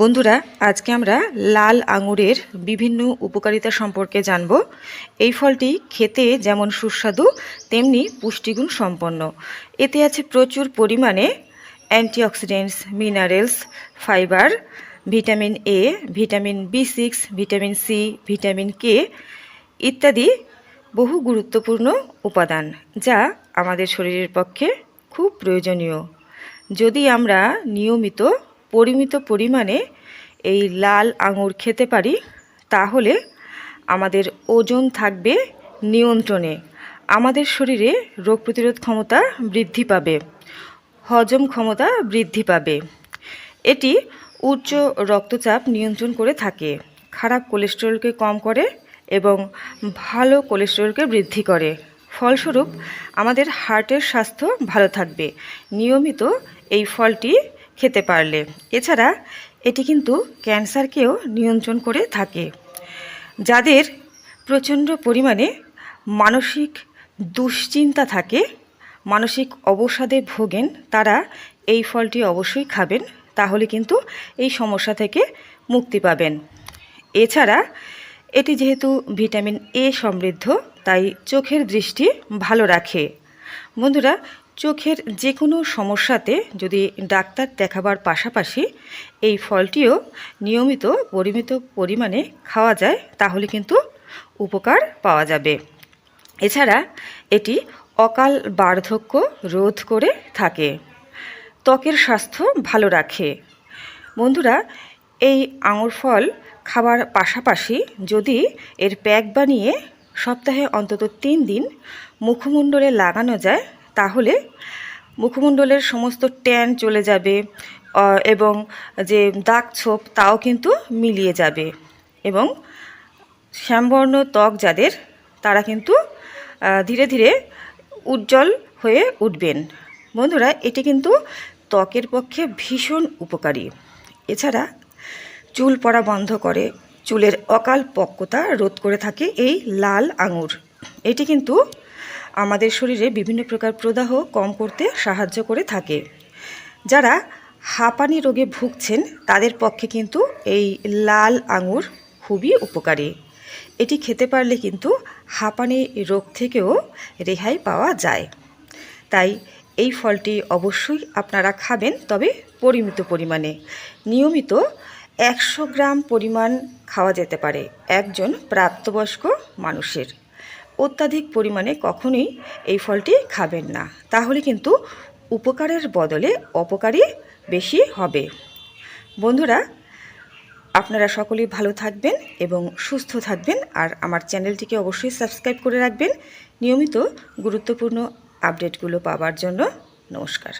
বন্ধুরা, আজকে আমরা লাল আঙুরের বিভিন্ন উপকারিতা সম্পর্কে জানব। এই ফলটি খেতে যেমন সুস্বাদু, তেমনি পুষ্টিগুণ সম্পন্ন। এতে আছে প্রচুর পরিমাণে antioxidants minerals fibre vitamin A vitamin B six vitamin C vitamin K ইত্যাদি বহু গুরুত্বপূর্ণ উপাদান, যা আমাদের শরীরের পক্ষে খুব প্রয়োজনীয়। যদি আমরা নিয়মিত পরিমিত পরিমাণে এই লাল আঙুর খেতে পারি, তাহলে আমাদের ওজন থাকবে নিয়ন্ত্রণে। আমাদের শরীরে রোগ প্রতিরোধ ক্ষমতা বৃদ্ধি পাবে, হজম ক্ষমতা বৃদ্ধি পাবে। এটি উচ্চ রক্তচাপ নিয়ন্ত্রণ করে থাকে, খারাপ কোলেস্টেরলকে কম করে এবং ভালো কোলেস্টেরলকে বৃদ্ধি করে। ফলস্বরূপ, আমাদের হার্টের স্বাস্থ্য ভালো থাকবে। নিয়মিত এই ফলটি খেতে পারলে। এছাড়া এটি কিন্তু ক্যান্সারকেও নিয়ন্ত্রণ করে থাকে। যাদের প্রচণ্ড পরিমাণে মানসিক দুশ্চিন্তা থাকে, মানসিক অবসাদে ভোগেন, তারা এই ফলটি অবশ্যই খাবেন। তাহলে কিন্তু এই সমস্যা থেকে মুক্তি পাবেন। এছাড়া এটি যেহেতু ভিটামিন এ সমৃদ্ধ, তাই চোখের দৃষ্টি ভালো রাখে। বন্ধুরা চোখের যে কোনো সমস্যাতে যদি ডাক্তার দেখাবার পাশাপাশি এই ফলটিও নিয়মিত পরিমিত পরিমাণে খাওয়া যায়, তাহলে কিন্তু উপকার পাওয়া যাবে। এছাড়া এটি অকাল বার্ধক্য রোধ করে থাকে। ত্বকের স্বাস্থ্য ভালো রাখে। বন্ধুরা, এই আঙুর ফল খাবার পাশাপাশি যদি এর প্যাক বানিয়ে সপ্তাহে অন্তত তিন দিন মুখমণ্ডলে লাগানো যায় তাহলে মুখমণ্ডলের সমস্ত ট্যান চলে যাবে এবং যে দাগ ছোপ তাও কিন্তু মিলিয়ে যাবে। এবং শ্যামবর্ণ ত্বক যাদের, তারা কিন্তু ধীরে ধীরে উজ্জ্বল হয়ে উঠবেন। বন্ধুরা, এটি কিন্তু ত্বকের পক্ষে ভীষণ উপকারী। এছাড়া চুল পড়া বন্ধ করে, চুলের অকাল পক্কতা রোধ করে থাকে এই লাল আঙুর। এটি কিন্তু আমাদের শরীরে বিভিন্ন প্রকার প্রদাহ কম করতে সাহায্য করে থাকে। যারা হাঁপানি রোগে ভুগছেন, তাদের পক্ষে কিন্তু এই লাল আঙুর খুবই উপকারী। এটি খেতে পারলে কিন্তু হাঁপানি রোগ থেকেও রেহাই পাওয়া যায়। তাই এই ফলটি অবশ্যই আপনারা খাবেন, তবে পরিমিত পরিমাণে। নিয়মিত একশো গ্রাম পরিমাণ খাওয়া যেতে পারে একজন প্রাপ্তবয়স্ক মানুষের। অত্যাধিক পরিমাণে কখনোই এই ফলটি খাবেন না। তাহলে কিন্তু উপকারের বদলে অপকারই বেশি হবে। বন্ধুরা, আপনারা সকলেই ভালো থাকবেন এবং সুস্থ থাকবেন আর আমার চ্যানেলটিকে অবশ্যই সাবস্ক্রাইব করে রাখবেন। নিয়মিত গুরুত্বপূর্ণ আপডেটগুলো পাওয়ার জন্য নমস্কার।